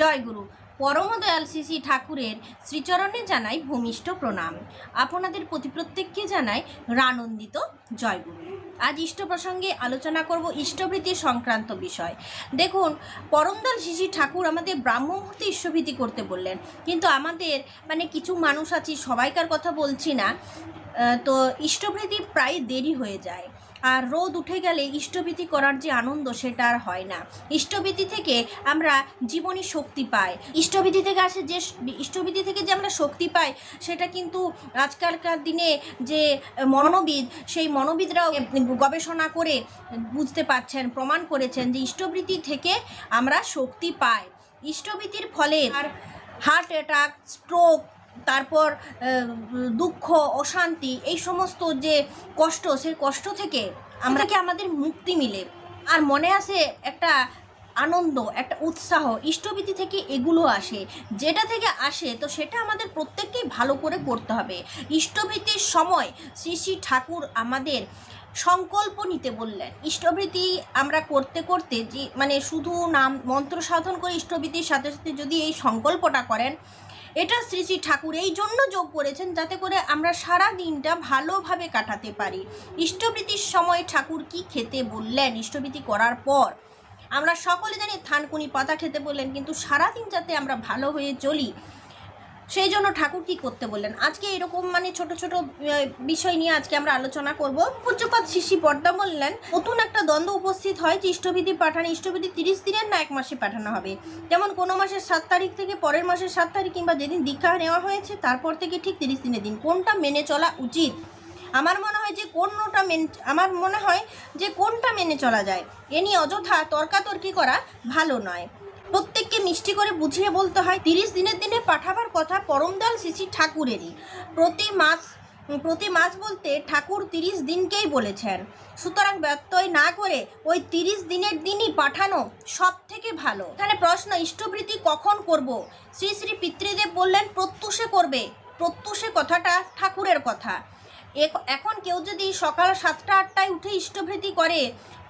জয় গুরু পরমদয়াল শ্রী ঠাকুরের শ্রীচরণে জানাই ভূমিষ্ঠ প্রণাম। আপনাদের প্রতি প্রত্যেককে জানাই রানন্দিত জয় গুরু আজ ইষ্ট প্রসঙ্গে আলোচনা করব ইষ্টভৃতি সংক্রান্ত বিষয়। দেখুন, পরমদয়াল শ্রী শ্রী ঠাকুর আমাদের ব্রাহ্ম মুহূর্তে ইষ্টভীতি করতে বললেন। কিন্তু আমাদের মানে কিছু মানুষ আছি, সবাইকার কথা বলছি না তো ইষ্টভৃতি প্রায় দেরি হয়ে যায়। আর রোদ উঠে গেলে ইষ্টভীতি করার যে আনন্দ সেটা আর হয় না। ইষ্টবীতি থেকে আমরা জীবনী শক্তি পাই। ইষ্টভীতি থেকে আসে যে ইষ্টভীতি থেকে যে আমরা শক্তি পাই, সেটা কিন্তু আজকালকার দিনে যে মনোবিদ, সেই মনোবিদরাও গবেষণা করে বুঝতে পারছেন, প্রমাণ করেছেন যে ইষ্টভীতি থেকে আমরা শক্তি পাই। ইষ্টভীতির ফলে আর হার্ট অ্যাটাক, স্ট্রোক তারপর দুঃখ, অশান্তি, এই সমস্ত যে কষ্ট, সেই কষ্ট থেকে আমরা কি আমাদের মুক্তি মিলে? আর মনে আসে একটা আনন্দ, একটা উৎসাহ, ইষ্টভীতি থেকে এগুলো আসে। যেটা থেকে আসে, তো সেটা আমাদের প্রত্যেককেই ভালো করে করতে হবে। ইষ্টভীতির সময় শ্রী শ্রী ঠাকুর আমাদের সংকল্প নিতে বললেন। ইষ্টভীতি আমরা করতে করতে যে মানে শুধু নাম, মন্ত্র সাধন করে ইষ্টভীতির সাথে সাথে যদি এই সংকল্পটা করেন এটা শ্রী শ্রী ঠাকুর এই জন্য যোগ করেছেন যাতে করে আমরা সারা দিনটা ভালোভাবে কাটাতে পারি। ইষ্টবৃতির সময় ঠাকুর কি খেতে বললেন? ইষ্টবৃতি করার পর আমরা সকলে জানি থানকুনি পাতা খেতে বললেন, কিন্তু সারাদিন যাতে আমরা ভালো হয়ে চলি সেই জন্য ঠাকুর কি করতে বললেন? আজকে এরকম মানে ছোট ছোট বিষয় নিয়ে আজকে আমরা আলোচনা করব। পূজ্যপাত শিশি পর্দা বললেন, নতুন একটা দ্বন্দ্ব উপস্থিত হয় যে ইষ্টবিধি পাঠানো, ইষ্টবিধি তিরিশ দিনের না এক মাসে পাঠানো হবে? যেমন কোনো মাসের সাত তারিখ থেকে পরের মাসের সাত তারিখ কিংবা যেদিন দীক্ষা নেওয়া হয়েছে, তারপর থেকে ঠিক তিরিশ দিনের দিন। কোনটা মেনে চলা উচিত? আমার মনে হয় যে কোনটা মেন, আমার মনে হয় যে কোনটা মেনে চলা যায়? এ নিয়ে অযথা তর্কাতর্কি করা ভালো নয়। প্রত্যেককে মিষ্টি করে বুঝিয়ে বলতে হয়, তিরিশ দিনের দিনে পাঠাবার কথা পরমদয়াল শিশি ঠাকুরেরই। প্রতি মাস প্রতি মাস বলতে ঠাকুর তিরিশ দিনকেই বলেছেন। সুতরাং ব্যত্যয় না করে ওই তিরিশ দিনের দিনই পাঠানো সব থেকে ভালো। এখানে প্রশ্ন ইষ্টবৃত্তি কখন করব? শ্রী শ্রী পিতৃদেব বললেন, প্রত্যুষে করবে। প্রত্যুষে কথাটা ঠাকুরের কথা। এখন কেউ যদি সকাল সাতটা আটটায় উঠে ইষ্টভৃতি করে,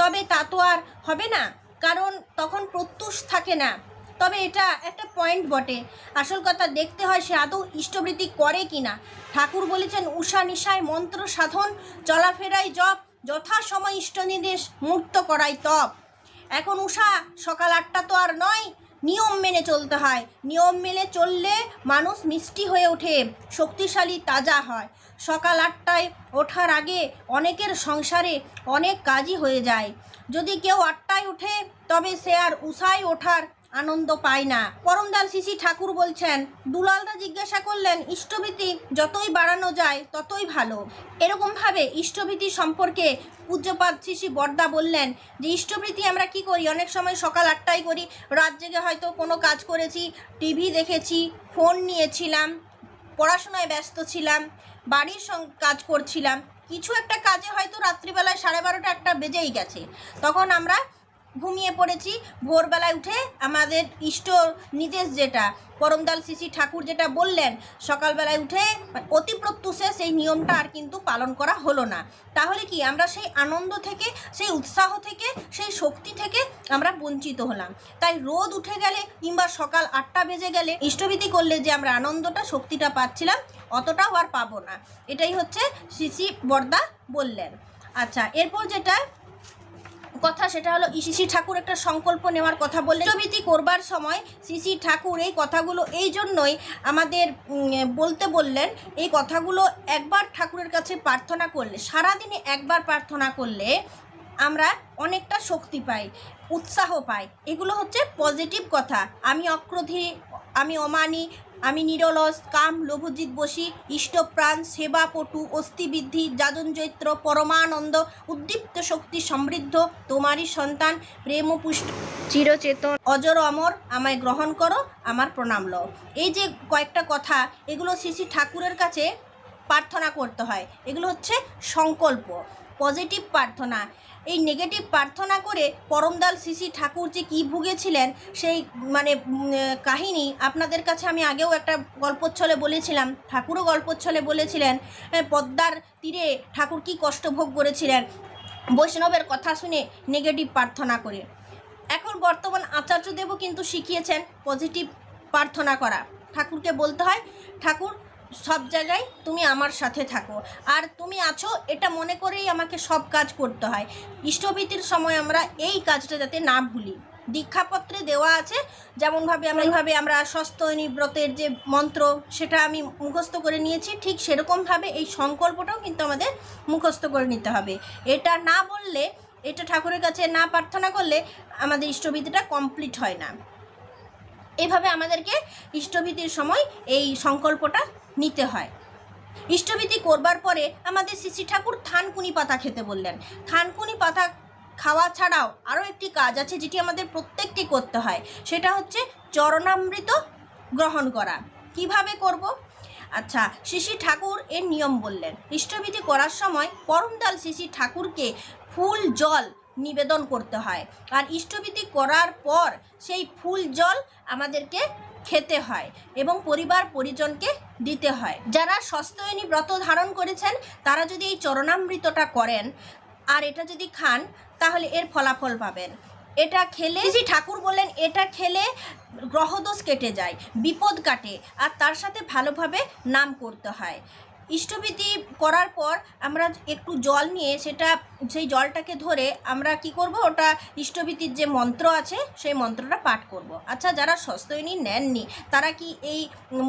তবে তা তো আর হবে না। কারণ তখন প্রত্যুষ থাকে না। তবে এটা একটা পয়েন্ট বটে। আসল কথা দেখতে হয় সে আদৌ ইষ্টবৃত্তি করে কি না ঠাকুর বলেছেন, উষা নিশায় মন্ত্র সাধন, চলাফেরায় জপ, যথাসময় ইষ্ট নির্দেশ মূর্ত করাই তপ। এখন উষা সকাল আটটা তো আর নয়, নিয়ম মেনে চলতে হয়। নিয়ম মেনে চললে মানুষ মিষ্টি হয়ে ওঠে, শক্তিশালী তাজা হয়। সকাল আটটায় ওঠার আগে অনেকের সংসারে অনেক কাজই হয়ে যায়। যদি কেউ আটটায় ওঠে তবে সে আর উষায় ওঠার আনন্দ পায় না। পরমদাল শিশি ঠাকুর বলছেন, দুলালদা জিজ্ঞাসা করলেন, ইষ্টভীতি যতই বাড়ানো যায়, ততই ভালো। এরকমভাবে ইষ্টভীতি সম্পর্কে পূজ্যপাত শিশি বর্দা বললেন যে, ইষ্টভীতি আমরা কি করি? অনেক সময় সকাল আটটায় করি। রাত জেগে হয়তো কোনো কাজ করেছি, টিভি দেখেছি, ফোন নিয়েছিলাম, পড়াশোনায় ব্যস্ত ছিলাম। বাড়ির কাজ করছিলাম। কিছু একটা কাজে হয়তো রাত্রিবেলায় সাড়ে বারোটা একটা বেজেই গেছে। তখন আমরা ঘুমিয়ে পড়েছি। ভোরবেলায় উঠে আমাদের ইষ্ট নির্দেশ যেটা পরমদাল শিশি ঠাকুর যেটা বললেন, সকালবেলায় উঠে অতি প্রত্যুষে সেই নিয়মটা আর কিন্তু পালন করা হলো না। তাহলে কি আমরা সেই আনন্দ থেকে, সেই উৎসাহ থেকে, সেই শক্তি থেকে আমরা বঞ্চিত হলাম। তাই রোদ উঠে গেলে কিংবা সকাল আটটা বেজে গেলে ইষ্টভীতি করলে যে আমরা আনন্দটা, শক্তিটা পাচ্ছিলাম অতটাও আর পাবো না। এটাই হচ্ছে শিশি বর্দা বললেন। আচ্ছা এরপর যেটা কথা, সেটা হলো শিশি ঠাকুর একটা সংকল্প নেওয়ার কথা বললেন। ইষ্টভীতি করবার সময় শিশি ঠাকুর এই কথাগুলো এই জন্যই আমাদের বলতে বললেন, এই কথাগুলো একবার ঠাকুরের কাছে প্রার্থনা করলে, সারাদিনে একবার প্রার্থনা করলে আমরা অনেকটা শক্তি পাই, উৎসাহ পাই। এগুলো হচ্ছে পজিটিভ কথা। আমি অক্রোধী, আমি অমানি আমি নিরলস, কাম লোভজিৎ বসি ইষ্টপ্রাণ সেবা পটু অস্থিবৃদ্ধি যাজন চৈত্র, পরমানন্দ, উদ্দীপ্ত শক্তি, সমৃদ্ধ, তোমারই সন্তান, প্রেম পুষ্ট, চিরচেতন, অজর অমর, আমায় গ্রহণ করো, আমার প্রণাম লও। এই যে কয়েকটা কথা, এগুলো শ্রী ঠাকুরের কাছে প্রার্থনা করতে হয়। এগুলো হচ্ছে সংকল্প। পজিটিভ প্রার্থনা। এই নেগেটিভ প্রার্থনা করে পরমদাল শিশি ঠাকুর যে কী ভুগেছিলেন, সেই মানে কাহিনী আপনাদের কাছে আমি আগেও একটা গল্পচ্ছলে বলেছিলাম, ঠাকুরও গল্পচ্ছলে বলেছিলেন পদ্মার তীরে ঠাকুর কী কষ্ট ভোগ করেছিলেন। বৈষ্ণবের কথা শুনে নেগেটিভ প্রার্থনা করে। এখন বর্তমান আচার্যদেবও কিন্তু শিখিয়েছেন পজিটিভ প্রার্থনা করা। ঠাকুরকে বলতে হয়, ঠাকুর সব জায়গায় তুমি আমার সাথে থাকো। আর তুমি আছো, এটা মনে করেই আমাকে সব কাজ করতে হয়। ইষ্টভীতির সময় আমরা এই কাজটা যাতে না ভুলি। দীক্ষাপত্রে দেওয়া আছে, যেমনভাবে এইভাবে আমরা সস্তয়নী ব্রতের যে মন্ত্র, সেটা আমি মুখস্থ করে নিয়েছি, ঠিক সেরকমভাবে এই সংকল্পটাও কিন্তু আমাদের মুখস্থ করে নিতে হবে। এটা না বললে, এটা ঠাকুরের কাছে না প্রার্থনা করলে আমাদের ইষ্টভীতিটা কমপ্লিট হয় না। এভাবে আমাদেরকে ইষ্টভীতির সময় এই সংকল্পটা নিতে হয়। ইষ্টভীতি করবার পরে আমাদের শ্রী ঠাকুর থানকুনি পাতা খেতে বললেন। থানকুনি পাতা খাওয়া ছাড়াও আরও একটি কাজ আছে যেটি আমাদের প্রত্যেককে করতে হয়। সেটা হচ্ছে চরণামৃত গ্রহণ করা। কীভাবে করব? আচ্ছা শিশি ঠাকুর এর নিয়ম বললেন। ইষ্টভীতি করার সময় পরমদাল শিশি ঠাকুরকে ফুল জল নিবেদন করতে হয়। আর ইষ্টভীতি করার পর সেই ফুল জল আমাদেরকে খেতে হয় এবং পরিবার পরিজনকে দিতে হয়। যারা সস্তয়নী ব্রত ধারণ করেছেন, তারা যদি এই চরণামৃতটা করেন আর এটা যদি খান, তাহলে এর ফলাফল পাবেন। এটা খেলে যে ঠাকুর বললেন এটা খেলে গ্রহদোষ কেটে যায়, বিপদ কাটে, আর তার সাথে ভালোভাবে নাম করতে হয়। ইষ্টভীতি করার পর আমরা একটু জল নিয়ে সেটা, সেই জলটাকে ধরে আমরা কি করব? ওটা ইষ্টভীতির যে মন্ত্র আছে, সেই মন্ত্রটা পাঠ করব। আচ্ছা যারা সস্তয়নী নেননি, তারা কি এই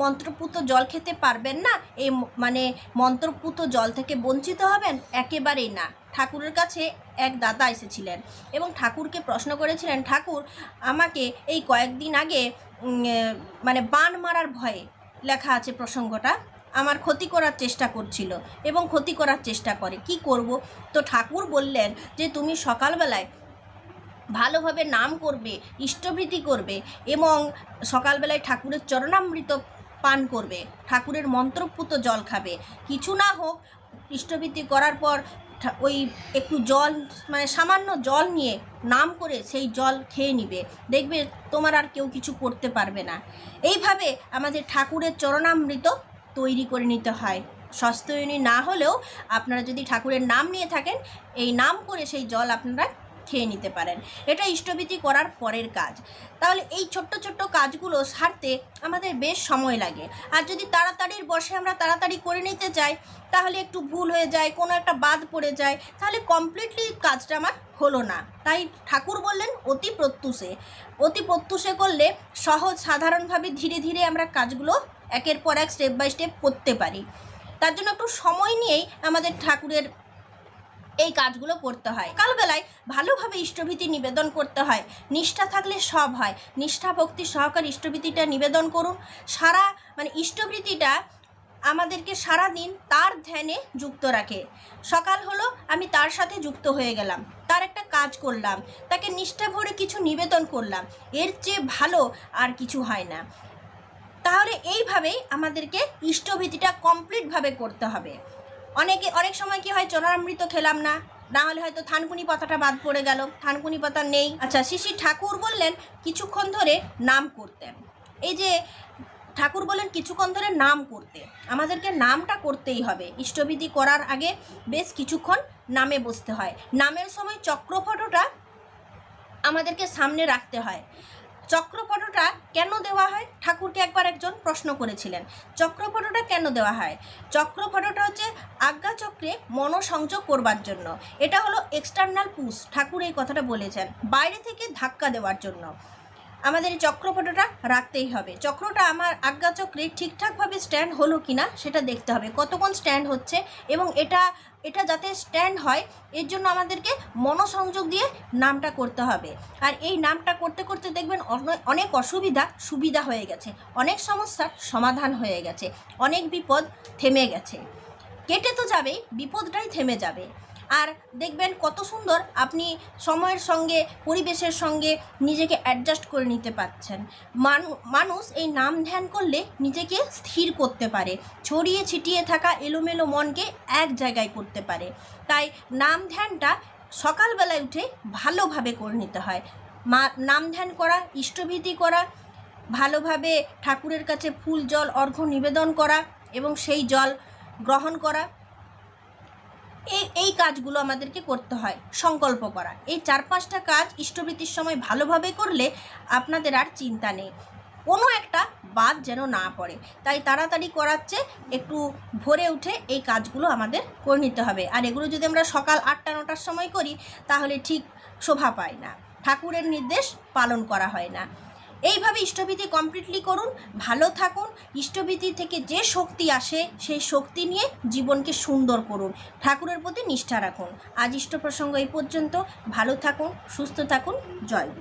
মন্ত্রপুত জল খেতে পারবেন না? এই মানে মন্ত্রপুত জল থেকে বঞ্চিত হবেন? একেবারেই না। ঠাকুরের কাছে এক দাদা এসেছিলেন এবং ঠাকুরকে প্রশ্ন করেছিলেন, ঠাকুর, আমাকে এই কয়েকদিন আগে মানে বান মারার ভয়ে লেখা আছে প্রসঙ্গটা। আমার ক্ষতি করার চেষ্টা করছিল এবং ক্ষতি করার চেষ্টা করে। কি করব? তো ঠাকুর বললেন যে, তুমি সকালবেলায় ভালোভাবে নাম করবে, ইষ্টভৃতি করবে এবং সকালবেলায় ঠাকুরের চরণামৃত পান করবে, ঠাকুরের মন্ত্রপুত জল খাবে। কিছু না হোক, ইষ্টভৃতি করার পর ওই একটু জল মানে সামান্য জল নিয়ে নাম করে সেই জল খেয়ে নিবে। দেখবে তোমার আর কেউ কিছু করতে পারবে না। এইভাবে আমাদের ঠাকুরের চরণামৃত তৈরি করে নিতে হয়। সস্তয়নী না হলেও আপনারা যদি ঠাকুরের নাম নিয়ে থাকেন, এই নাম করে সেই জল আপনারা খেয়ে নিতে পারেন। এটা ইষ্টভীতি করার পরের কাজ। তাহলে এই ছোট্ট ছোট্ট কাজগুলো সারতে আমাদের বেশ সময় লাগে। আর যদি তাড়াতাড়ির বসে আমরা তাড়াতাড়ি করে নিতে চাই তাহলে একটু ভুল হয়ে যায়, কোনো একটা বাদ পড়ে যায়, তাহলে কমপ্লিটলি কাজটা আমার হলো না। তাই ঠাকুর বললেন, অতি প্রত্যুষে। অতি প্রত্যুষে করলে সহজ, সাধারণভাবে ধীরে ধীরে আমরা কাজগুলো একের পর এক স্টেপ বাই স্টেপ করতে পারি। তার জন্য একটু সময় নিয়েই আমাদের ঠাকুরের এই কাজগুলো করতে হয়। কালবেলায় ভালোভাবে ইষ্টভীতি নিবেদন করতে হয়। নিষ্ঠা থাকলে সব হয়। নিষ্ঠা, ভক্তি সহকার ইষ্টভীতিটা নিবেদন করুন। সারা মানে ইষ্টভীতিটা আমাদেরকে সারা দিন তার ধ্যানে যুক্ত রাখে। সকাল হলো, আমি তার সাথে যুক্ত হয়ে গেলাম। তার একটা কাজ করলাম। তাকে নিষ্ঠা ভরে কিছু নিবেদন করলাম। এর চেয়ে ভালো আর কিছু হয় না। তাহলে এইভাবেই আমাদেরকে ইষ্টভীতিটা কমপ্লিটভাবে করতে হবে। অনেকে, অনেক সময় কি হয় চরণামৃত খেলাম না না হলে হয়তো থানকুনি পাতাটা বাদ পড়ে গেল, থানকুনি পাতা নেই। আচ্ছা শিশি ঠাকুর বললেন কিছুক্ষণ ধরে নাম করতেন এই যে ঠাকুর বলেন কিছুক্ষণ ধরে নাম করতে। আমাদেরকে নামটা করতেই হবে। ইষ্টবিধি করার আগে বেশ কিছুক্ষণ নামে বসতে হয়। নামের সময় চক্রফটোটা আমাদেরকে সামনে রাখতে হয়। চক্রপটটা কেন দেওয়া হয়? ঠাকুরকে একবার একজন প্রশ্ন করেছিলেন। চক্রপটটা কেন দেওয়া হয়? চক্রপটটা হচ্ছে আজ্ঞাচক্রে মনসংযোগ করবার জন্য। এটা হলো এক্সটার্নাল পুশ ঠাকুর এই কথাটা বলেছেন। বাইরে থেকে ধাক্কা দেওয়ার জন্য। আমাদের এই চক্রপটটা রাখতেই হবে। চক্রটা আমার আজ্ঞাচক্রে ঠিকঠাকভাবে স্ট্যান্ড হলো কি না সেটা দেখতে হবে, কতক্ষণ স্ট্যান্ড হচ্ছে এবং এটা এটা যাতে স্ট্যান্ড হয়, এর জন্য আমাদেরকে মনোসংযোগ দিয়ে নামটা করতে হবে। আর এই নামটা করতে করতে দেখবেন অনেক অসুবিধা, সুবিধা হয়ে গেছে, অনেক সমস্যার সমাধান হয়ে গেছে, অনেক বিপদ থেমে গেছে। কেটে তো যাবেই, বিপদটাই থেমে যাবে। আর দেখবেন কত সুন্দর আপনি সময়ের সঙ্গে, পরিবেশের সঙ্গে নিজেকে অ্যাডজাস্ট করে নিতে পারছেন। মানুষ এই নাম ধ্যান করলে নিজেকে স্থির করতে পারে। ছড়িয়ে ছিটিয়ে থাকা এলোমেলো মনকে এক জায়গায় করতে পারে। তাই নাম ধ্যানটা সকালবেলায় উঠে ভালোভাবে করে নিতে হয়। মা, নাম ধ্যান করা, ইষ্টভীতি করা, ভালোভাবে ঠাকুরের কাছে ফুল, জল, অর্ঘ্য নিবেদন করা এবং সেই জল গ্রহণ করা। এই এই কাজগুলো আমাদেরকে করতে হয়, সংকল্প করা। এই চার পাঁচটা কাজ ইষ্টভৃতির সময় ভালোভাবে করলে আপনাদের আর চিন্তা নেই। কোনো একটা বাদ যেন না পড়ে। তাই তাড়াতাড়ি করাচ্ছে, একটু ভোরে উঠে এই কাজগুলো আমাদের করে নিতে হবে। আর এগুলো যদি আমরা সকাল আটটা, নটার সময় করি, তাহলে ঠিক শোভা পায় না। ঠাকুরের নির্দেশ পালন করা হয় না। এইভাবে ইষ্টভীতি কমপ্লিটলি করুন, ভালো থাকুন, ইষ্টভীতি থেকে যে শক্তি আসে, সেই শক্তি নিয়ে জীবনকে সুন্দর করুন, ঠাকুরের প্রতি নিষ্ঠা রাখুন। আজ ইষ্ট প্রসঙ্গ এই পর্যন্ত। ভালো থাকুন, সুস্থ থাকুন, জয়